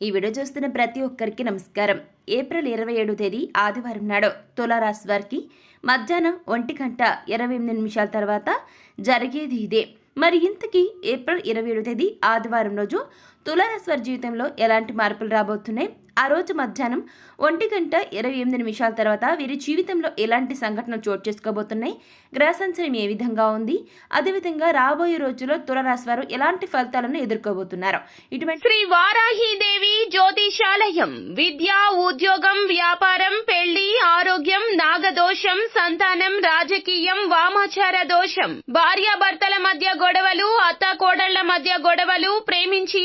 ఈ వీడియో చూస్తున్న ప్రతి ఒక్కరికి నమస్కారం. ఏప్రిల్ ఇరవై ఏడు తేదీ ఆదివారం నాడు తులారాశి వారికి మధ్యాహ్నం ఒంటి గంట ఇరవై ఎనిమిది నిమిషాల తర్వాత జరిగేది ఇదే. మరి ఇంతకీ ఏప్రిల్ ఇరవై ఏడు తేదీ ఆదివారం రోజు తులారాశి జీవితంలో ఎలాంటి మార్పులు రాబోతున్నాయి? ఆ రోజు మధ్యాహ్నం ఒంటి గంట ఇరవై ఎనిమిది నిమిషాల తర్వాత వీరి జీవితంలో ఎలాంటి సంఘటనలు చోటు చేసుకోబోతున్నాయి? గ్రహ సంచలనం ఏ విధంగా ఉంది? అదేవిధంగా రాబోయే రోజుల్లో తులరాశి వారు ఎలాంటి ఫలితాలను ఎదుర్కోబోతున్నారు? ఇటువంటి శ్రీ వారాహీదేవి జ్యోతిషాలయం విద్య ఉద్యోగం వ్యాపారం పెళ్ళి ఆరోగ్యం నాగదోషం సంతానం రాజకీయం వామాచార దోషం భార్యాభర్తల మధ్య గొడవలు అత్త కోడళ్ళ మధ్య గొడవలు ప్రేమించి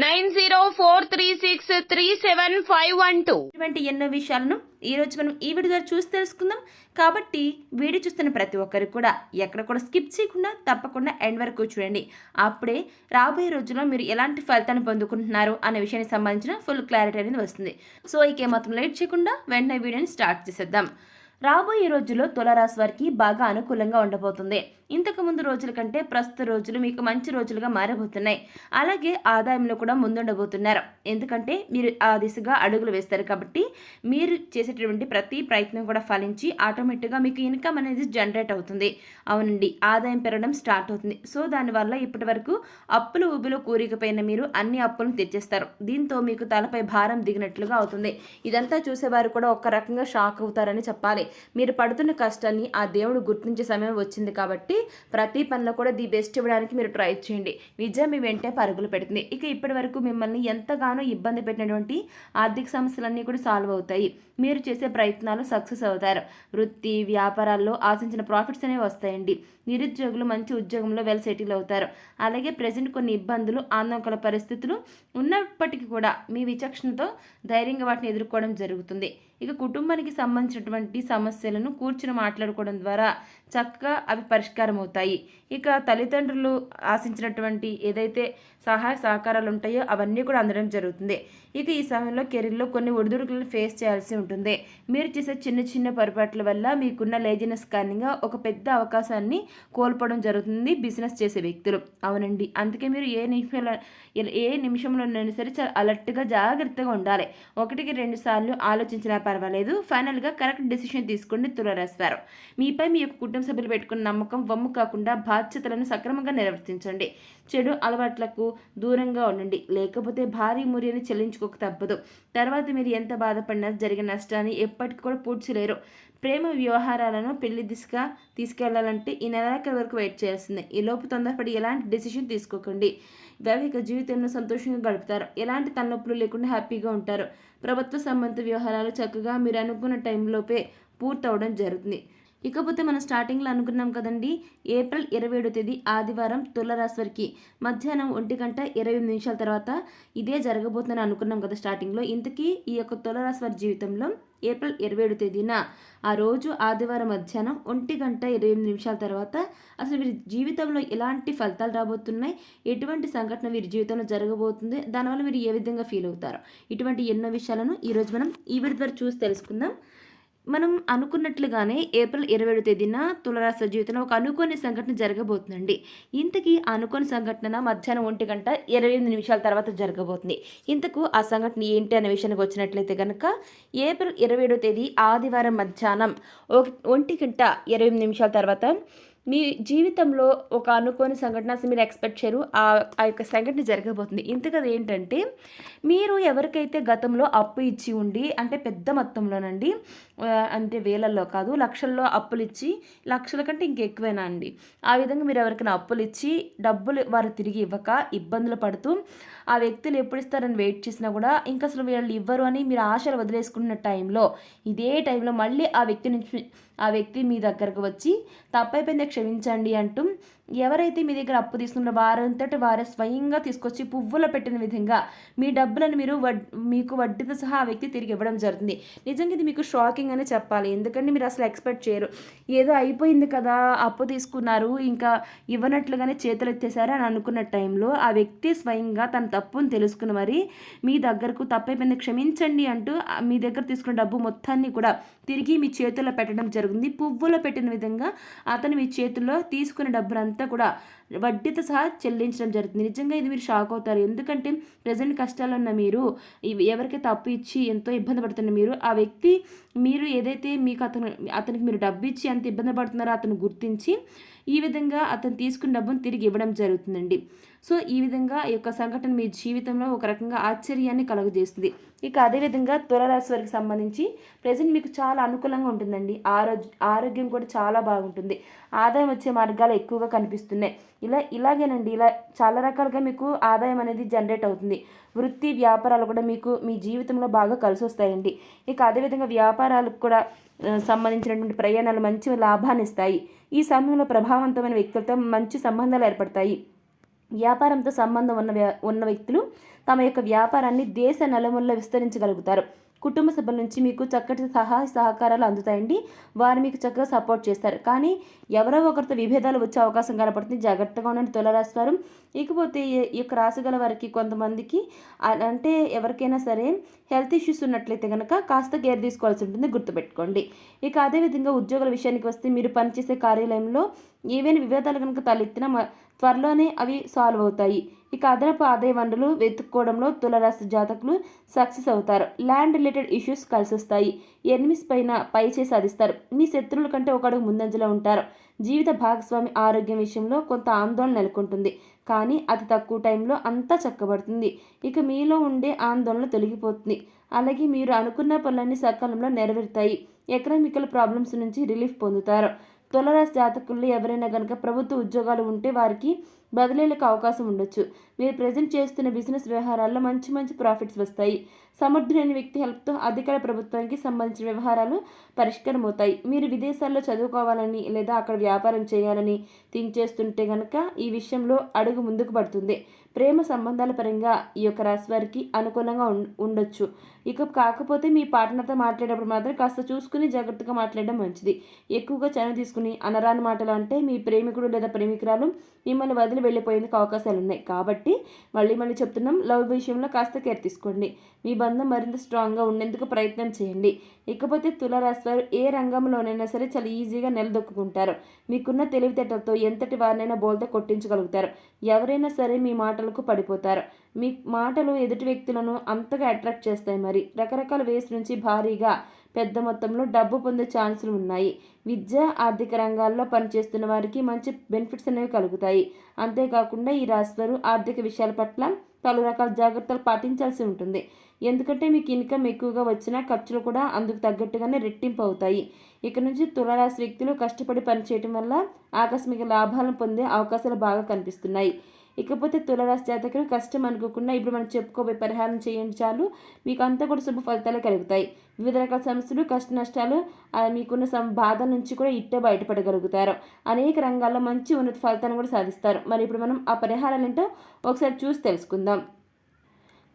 nine zero four three six three seven five one two. ఇటువంటి ఎన్నో విషయాలను ఈ రోజు మనం ఈ వీడియో ద్వారా చూసి తెలుసుకుందాం. కాబట్టి వీడియో చూస్తున్న ప్రతి ఒక్కరు కూడా ఎక్కడ కూడా స్కిప్ చేయకుండా తప్పకుండా ఎండ్ వరకు చూడండి. అప్పుడే రాబోయే రోజుల్లో మీరు ఎలాంటి ఫలితాన్ని పొందుకుంటున్నారు అనే విషయానికి సంబంధించిన ఫుల్ క్లారిటీ అనేది వస్తుంది. సో ఇక లేట్ చేయకుండా వెంటనే వీడియోని స్టార్ట్ చేసేద్దాం. రాబోయే రోజుల్లో తులరాశి వారికి బాగా అనుకూలంగా ఉండబోతుంది. ఇంతకు ముందు రోజుల కంటే ప్రస్తుత రోజులు మీకు మంచి రోజులుగా మారబోతున్నాయి. అలాగే ఆదాయంలో కూడా ముందుండబోతున్నారు. ఎందుకంటే మీరు ఆ దిశగా అడుగులు వేస్తారు కాబట్టి మీరు చేసేటటువంటి ప్రతి ప్రయత్నం కూడా ఫలించి ఆటోమేటిక్గా మీకు ఇన్కమ్ అనేది జనరేట్ అవుతుంది. అవునండి ఆదాయం పెరగడం స్టార్ట్ అవుతుంది. సో దానివల్ల ఇప్పటి వరకు అప్పులు ఊబిలో కూరికపోయిన మీరు అన్ని అప్పులను తెచ్చేస్తారు. దీంతో మీకు తలపై భారం దిగినట్లుగా అవుతుంది. ఇదంతా చూసేవారు కూడా ఒక రకంగా షాక్ అవుతారని చెప్పాలి. మీరు పడుతున్న కష్టాన్ని ఆ దేవుడు గుర్తించే సమయం వచ్చింది కాబట్టి ప్రతి పనిలో కూడా ది బెస్ట్ ఇవ్వడానికి మీరు ట్రై చేయండి. విజయం మీ వెంటే పరుగులు పెడుతుంది. ఇక ఇప్పటి వరకు మిమ్మల్ని ఎంతగానో ఇబ్బంది పెట్టినటువంటి ఆర్థిక సమస్యలన్నీ కూడా సాల్వ్ అవుతాయి. మీరు చేసే ప్రయత్నాలు సక్సెస్ అవుతారు. వృత్తి వ్యాపారాల్లో ఆశించిన ప్రాఫిట్స్ అనేవి వస్తాయండి. నిరుద్యోగులు మంచి ఉద్యోగంలో వెల్ సెటిల్ అవుతారు. అలాగే ప్రజెంట్ కొన్ని ఇబ్బందులు ఆందోళన పరిస్థితులు ఉన్నప్పటికీ కూడా మీ విచక్షణతో ధైర్యంగా వాటిని ఎదుర్కోవడం జరుగుతుంది. ఇక కుటుంబానికి సంబంధించినటువంటి సమస్యలను కూర్చుని మాట్లాడుకోవడం ద్వారా చక్కగా అవి పరిష్కారం అవుతాయి ఇక తల్లిదండ్రులు ఆశించినటువంటి ఏదైతే సహాయ సహకారాలు ఉంటాయో అవన్నీ కూడా అందడం జరుగుతుంది. ఇక ఈ సమయంలో కెరీర్లో కొన్ని ఒడిదుడుకులను ఫేస్ చేయాల్సి ఉంటుంది. మీరు చేసే చిన్న చిన్న పొరపాట్ల వల్ల మీకున్న లేజినెస్ కారణంగా ఒక పెద్ద అవకాశాన్ని కోల్పోవడం జరుగుతుంది బిజినెస్ చేసే వ్యక్తులు. అవునండి. అందుకే మీరు ఏ నిమిషంలో ఏ నిమిషంలోనైనా సరే చాలా అలర్ట్గా జాగ్రత్తగా ఉండాలి. ఒకటికి రెండు సార్లు ఆలోచించినా పర్వాలేదు. ఫైనల్గా కరెక్ట్ డెసిషన్ తీసుకోండి తులరాశివారం మీపై మీ యొక్క కుటుంబ సభ్యులు పెట్టుకున్న నమ్మకం వమ్ము కాకుండా బాధ్యతలను సక్రమంగా నిర్వర్తించండి. చెడు అలవాట్లకు దూరంగా ఉండండి. లేకపోతే భారీ మురిని చెల్లించుకోక తప్పదు. తర్వాత మీరు ఎంత బాధపడినా జరిగిన నష్టాన్ని ఎప్పటికీ కూడా పూడ్చలేరు ప్రేమ వ్యవహారాలను పెళ్ళి దిశగా తీసుకెళ్ళాలంటే ఈ నెలాఖరి వరకు వెయిట్ చేయాల్సిందే. ఈ లోపు తొందరపడి ఎలాంటి డెసిషన్ తీసుకోకండి. వైవాహిక జీవితంలో సంతోషంగా గడుపుతారు. ఎలాంటి తలనొప్పులు లేకుండా హ్యాపీగా ఉంటారు. ప్రభుత్వ సంబంధిత వ్యవహారాలు చక్కగా మీరు అనుకున్న టైంలోపే పూర్తవడం జరుగుతుంది. ఇకపోతే మనం స్టార్టింగ్లో అనుకున్నాం కదండి ఏప్రిల్ ఇరవై ఏడో తేదీ ఆదివారం తులరాశి వారికి మధ్యాహ్నం ఒంటి గంట ఇరవై ఎనిమిది నిమిషాల తర్వాత ఇదే జరగబోతుందని అనుకున్నాం కదా స్టార్టింగ్లో. ఇంతకీ ఈ యొక్క తులరాశి వారి జీవితంలో ఏప్రిల్ ఇరవై ఏడు తేదీన ఆ రోజు ఆదివారం మధ్యాహ్నం ఒంటి గంట ఇరవై ఎనిమిది నిమిషాల తర్వాత అసలు వీరి జీవితంలో ఎలాంటి ఫలితాలు రాబోతున్నాయి ఎటువంటి సంఘటన వీరి జీవితంలో జరగబోతుంది దానివల్ల మీరు ఏ విధంగా ఫీల్ అవుతారు? ఇటువంటి ఎన్నో విషయాలను ఈరోజు మనం ఈ వీడియో ద్వారా చూసి తెలుసుకుందాం. మనం అనుకున్నట్లుగానే ఏప్రిల్ ఇరవై ఏడు తేదీన తులరాశి జీవితంలో ఒక అనుకోని సంఘటన జరగబోతుందండి. ఇంతకీ అనుకోని సంఘటన మధ్యాహ్నం ఒంటి గంట ఇరవై ఎనిమిది నిమిషాల తర్వాత జరగబోతుంది. ఇంతకు ఆ సంఘటన ఏంటి అనే విషయానికి వచ్చినట్లయితే కనుక ఏప్రిల్ ఇరవై ఏడో తేదీ ఆదివారం మధ్యాహ్నం ఒంటి గంట ఇరవై ఎనిమిది నిమిషాల తర్వాత మీ జీవితంలో ఒక అనుకోని సంఘటన అసలు మీరు ఎక్స్పెక్ట్ చేయరు. ఆ ఆ యొక్క సంఘటన జరగబోతుంది. ఇంతకది ఏంటంటే మీరు ఎవరికైతే గతంలో అప్పు ఇచ్చి ఉండి అంటే పెద్ద మొత్తంలోనండి అంటే వేలల్లో కాదు లక్షల్లో అప్పులు ఇచ్చి లక్షల కంటే ఇంకెక్కువేనా అండి? ఆ విధంగా మీరు ఎవరికైనా అప్పులు ఇచ్చి డబ్బులు వారు తిరిగి ఇవ్వక ఇబ్బందులు పడుతూ ఆ వ్యక్తులు ఎప్పుడు ఇస్తారని వెయిట్ చేసినా కూడా ఇంకా అసలు వీళ్ళు ఇవ్వరు అని మీరు ఆశలు వదిలేసుకున్న టైంలో ఇదే టైంలో మళ్ళీ ఆ వ్యక్తి నుంచి ఆ వ్యక్తి మీ దగ్గరకు వచ్చి తప్పైపోయింది క్షమించండి అంటూ ఎవరైతే మీ దగ్గర అప్పు తీసుకున్నారో వారంతటి వారే స్వయంగా తీసుకొచ్చి పువ్వులో పెట్టిన విధంగా మీ డబ్బులను మీరు వడ్ మీకు వడ్డీతో సహా ఆ వ్యక్తి తిరిగి ఇవ్వడం జరుగుతుంది. నిజంగా ఇది మీకు షాకింగ్ అని చెప్పాలి. ఎందుకంటే మీరు అసలు ఎక్స్పెక్ట్ చేయరు. ఏదో అయిపోయింది కదా అప్పు తీసుకున్నారు ఇంకా ఇవ్వనట్లుగానే చేతులు ఎత్తేసారు అని అనుకున్న టైంలో ఆ వ్యక్తి స్వయంగా తన తప్పును తెలుసుకుని మరి మీ దగ్గరకు తప్పైపోయింది క్షమించండి అంటూ మీ దగ్గర తీసుకున్న డబ్బు మొత్తాన్ని కూడా తిరిగి మీ చేతుల్లో పెట్టడం జరుగుతుంది. పువ్వులో పెట్టిన విధంగా అతను మీ చేతుల్లో తీసుకున్న డబ్బునంతా కూడా వడ్డీతో సహా చెల్లించడం జరుగుతుంది. నిజంగా ఇది మీరు షాక్ అవుతారు. ఎందుకంటే ప్రజెంట్ కష్టాలు ఉన్న మీరు ఎవరికైతే అప్పు ఇచ్చి ఎంతో ఇబ్బంది పడుతున్న మీరు ఆ వ్యక్తి మీరు ఏదైతే మీకు అతను అతనికి మీరు డబ్బు ఇచ్చి ఎంత ఇబ్బంది పడుతున్నారో అతను గుర్తించి ఈ విధంగా అతను తీసుకున్న డబ్బును తిరిగి ఇవ్వడం జరుగుతుందండి. సో ఈ విధంగా ఈ యొక్క సంఘటన మీ జీవితంలో ఒక రకంగా ఆశ్చర్యాన్ని కలుగజేస్తుంది. ఇక అదేవిధంగా తులరాశి వారికి సంబంధించి ప్రజెంట్ మీకు చాలా అనుకూలంగా ఉంటుందండి. ఆరోగ్య ఆరోగ్యం కూడా చాలా బాగుంటుంది. ఆదాయం వచ్చే మార్గాలు ఎక్కువగా కనిపిస్తున్నాయి. ఇలా ఇలాగేనండి ఇలా చాలా రకాలుగా మీకు ఆదాయం అనేది జనరేట్ అవుతుంది. వృత్తి వ్యాపారాలు కూడా మీకు మీ జీవితంలో బాగా కలిసి వస్తాయండి ఇక అదేవిధంగా వ్యాపారాలకు కూడా సంబంధించినటువంటి ప్రయాణాలు మంచి లాభాన్ని ఇస్తాయి. ఈ సమయంలో ప్రభావవంతమైన వ్యక్తులతో మంచి సంబంధాలు ఏర్పడతాయి. వ్యాపారంతో సంబంధం ఉన్న ఉన్న వ్యక్తులు తమ యొక్క వ్యాపారాన్ని దేశ నలుమూలలో విస్తరించగలుగుతారు. కుటుంబ సభ్యుల నుంచి మీకు చక్కటి సహాయ సహకారాలు అందుతాయండి. వారు మీకు చక్కగా సపోర్ట్ చేస్తారు. కానీ ఎవరో ఒకరితో విభేదాలు వచ్చే అవకాశం కనపడుతుంది. జాగ్రత్తగా ఉండండి తులరాశి వారు. ఇకపోతే ఈ- యొక్క రాశి గల వారికి కొంతమందికి అంటే ఎవరికైనా సరే హెల్త్ ఇష్యూస్ ఉన్నట్లయితే కనుక కాస్త కేర్ తీసుకోవాల్సి ఉంటుంది. గుర్తుపెట్టుకోండి. ఇక అదేవిధంగా ఉద్యోగుల విషయానికి వస్తే మీరు పనిచేసే కార్యాలయంలో ఏవైనా వివాదాలు కనుక తలెత్తినా త్వరలోనే అవి సాల్వ్ అవుతాయి. ఇక అదనపు ఆదాయ వనరులు వెతుక్కోవడంలో తులరాశి జాతకులు సక్సెస్ అవుతారు. ల్యాండ్ రిలేటెడ్ ఇష్యూస్ కలిసి వస్తాయి ఎనిమిస్ పైన పై సాధిస్తారు. మీ శత్రువుల కంటే ఒకడుగు ముందంజలో ఉంటారు. జీవిత భాగస్వామి ఆరోగ్యం విషయంలో కొంత ఆందోళన నెలకొంటుంది. కానీ అతి తక్కువ టైంలో అంతా చక్కబడుతుంది. ఇక మీలో ఉండే ఆందోళన తొలగిపోతుంది. అలాగే మీరు అనుకున్న పనులన్నీ సకాలంలో నెరవేరుతాయి. ఎకనామికల్ ప్రాబ్లమ్స్ నుంచి రిలీఫ్ పొందుతారు. తులరాశి జాతకుల్లో ఎవరైనా కనుక ప్రభుత్వ ఉద్యోగాలు ఉంటే వారికి బదిలీలకు అవకాశం ఉండొచ్చు. మీరు ప్రజెంట్ చేస్తున్న బిజినెస్ వ్యవహారాల్లో మంచి మంచి ప్రాఫిట్స్ వస్తాయి. సమర్థులైన వ్యక్తి హెల్ప్తో అధికార ప్రభుత్వానికి సంబంధించిన వ్యవహారాలు పరిష్కారం అవుతాయి మీరు విదేశాల్లో చదువుకోవాలని లేదా అక్కడ వ్యాపారం చేయాలని థింక్ చేస్తుంటే కనుక ఈ విషయంలో అడుగు ముందుకు పడుతుంది. ప్రేమ సంబంధాల పరంగా ఈ యొక్క రాశి వారికి అనుకూలంగా ఉం- ఉండొచ్చు. ఇక కాకపోతే మీ పార్ట్నర్తో మాట్లాడేటప్పుడు మాత్రం కాస్త చూసుకుని జాగ్రత్తగా మాట్లాడడం మంచిది. ఎక్కువగా చనువు తీసుకుని అనరాని మాటలు అంటే మీ ప్రేమికుడు లేదా ప్రేమికురాలు మిమ్మల్ని వదిలి వెళ్ళిపోయేందుకు అవకాశాలు ఉన్నాయి కాబట్టి మళ్ళీ మళ్ళీ చెప్తున్నాం లవ్ విషయంలో కాస్త కేర్ తీసుకోండి. మీ బంధం మరింత స్ట్రాంగ్గా ఉండేందుకు ప్రయత్నం చేయండి. ఇకపోతే తులారాశి వారు ఏ రంగంలోనైనా సరే చాలా ఈజీగా నిలదొక్కుంటారు మీకున్న తెలివితేటలతో ఎంతటి వారినైనా బోల్తో కొట్టించగలుగుతారు. ఎవరైనా సరే మీ మాటలకు పడిపోతారు. మీ మాటలు ఎదుటి వ్యక్తులను అంతగా అట్రాక్ట్ చేస్తాయి మరి. రకరకాల వేస్ నుంచి భారీగా పెద్ద మొత్తంలో డబ్బు పొందే ఛాన్సులు ఉన్నాయి. విద్య ఆర్థిక రంగాల్లో పనిచేస్తున్న వారికి మంచి బెనిఫిట్స్ అనేవి కలుగుతాయి. అంతేకాకుండా ఈ రాశివారు ఆర్థిక విషయాల పట్ల పలు రకాల జాగ్రత్తలు పాటించాల్సి ఉంటుంది. ఎందుకంటే మీకు ఇన్కమ్ ఎక్కువగా వచ్చినా ఖర్చులు కూడా అందుకు తగ్గట్టుగానే రెట్టింపు అవుతాయి. ఇక నుంచి తులారాశి వ్యక్తులు కష్టపడి పనిచేయటం వల్ల ఆకస్మిక లాభాలను పొందే అవకాశాలు బాగా కనిపిస్తున్నాయి. ఇకపోతే తులరాశి జాతకులు కష్టం అనుకోకుండా ఇప్పుడు మనం చెప్పుకోబోయే పరిహారం చేయండి చాలు. మీకు అంతా కూడా శుభ ఫలితాలు కలుగుతాయి. వివిధ రకాల సమస్యలు కష్ట నష్టాలు మీకున్న సం బాధల నుంచి కూడా ఇట్టే బయటపడగలుగుతారు. అనేక రంగాల్లో మంచి ఉన్నత ఫలితాన్ని కూడా సాధిస్తారు. మరి ఇప్పుడు మనం ఆ పరిహారాలు ఏంటో ఒకసారి చూసి తెలుసుకుందాం.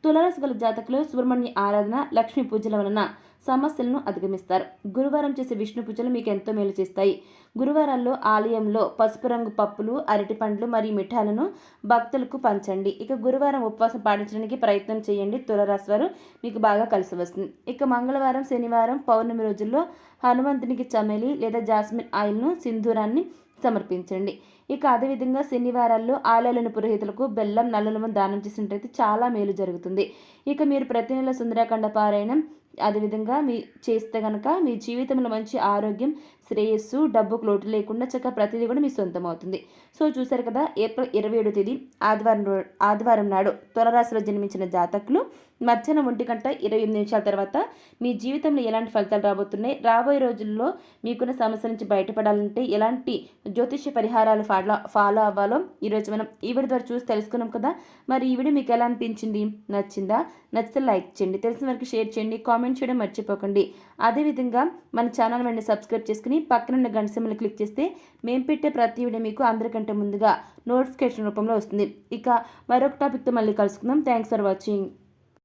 తులారాశి గల జాతకులు సుబ్రహ్మణ్య ఆరాధన లక్ష్మీ పూజల వలన సమస్యలను అధిగమిస్తారు. గురువారం చేసే విష్ణు పూజలు మీకు ఎంతో మేలు చేస్తాయి. గురువారాల్లో ఆలయంలో పసుపు రంగు పప్పులు అరటి పండ్లు మరియు మిఠాలను భక్తులకు పంచండి. ఇక గురువారం ఉపవాసం పాటించడానికి ప్రయత్నం చేయండి. తులరాశి వారు మీకు బాగా కలిసి వస్తుంది. ఇక మంగళవారం శనివారం పౌర్ణమి రోజుల్లో హనుమంతునికి చమెలి లేదా జాస్మిన్ ఆయిల్ను సింధూరాన్ని సమర్పించండి. ఇక అదేవిధంగా శనివారాల్లో ఆలయాలను పురోహితులకు బెల్లం నల్లలము దానం చేసినట్లయితే చాలా మేలు జరుగుతుంది. ఇక మీరు ప్రతి నెల సుందరాఖండ పారాయణం అదేవిధంగా మీ చేస్తే కనుక మీ జీవితంలో మంచి ఆరోగ్యం శ్రేయస్సు డబ్బుకు లోటు లేకుండా చక్కగా ప్రతిదీ కూడా మీ సొంతం అవుతుంది సో చూశారు కదా ఏప్రిల్ ఇరవై ఏడో తేదీ ఆదివారం ఆదివారం నాడు తులరాశిలో జన్మించిన జాతకులు మధ్యాహ్నం ఒంటి గంట ఇరవై ఎనిమిది నిమిషాల తర్వాత మీ జీవితంలో ఎలాంటి ఫలితాలు రాబోతున్నాయి? రాబోయే రోజుల్లో మీకున్న సమస్య నుంచి బయటపడాలంటే ఎలాంటి జ్యోతిష్య పరిహారాలు ఫాలో ఫాలో అవ్వాలో ఈరోజు మనం ఈ వీడియో ద్వారా చూసి తెలుసుకున్నాం కదా. మరి ఈ వీడియో మీకు ఎలా అనిపించింది? నచ్చిందా? నచ్చితే లైక్ చేయండి. తెలిసిన వరకు షేర్ చేయండి. కామెంట్ చేయడం మర్చిపోకండి. అదేవిధంగా మన ఛానల్ వెంటనే సబ్స్క్రైబ్ చేసుకుని చేసుకుని పక్కనున్న గంట సింబల్ క్లిక్ చేస్తే మేము పెట్టే ప్రతి వీడియో మీకు అందరికంటే ముందుగా నోటిఫికేషన్ రూపంలో వస్తుంది. ఇక మరొక టాపిక్తో మళ్ళీ కలుసుకుందాం. Thanks for watching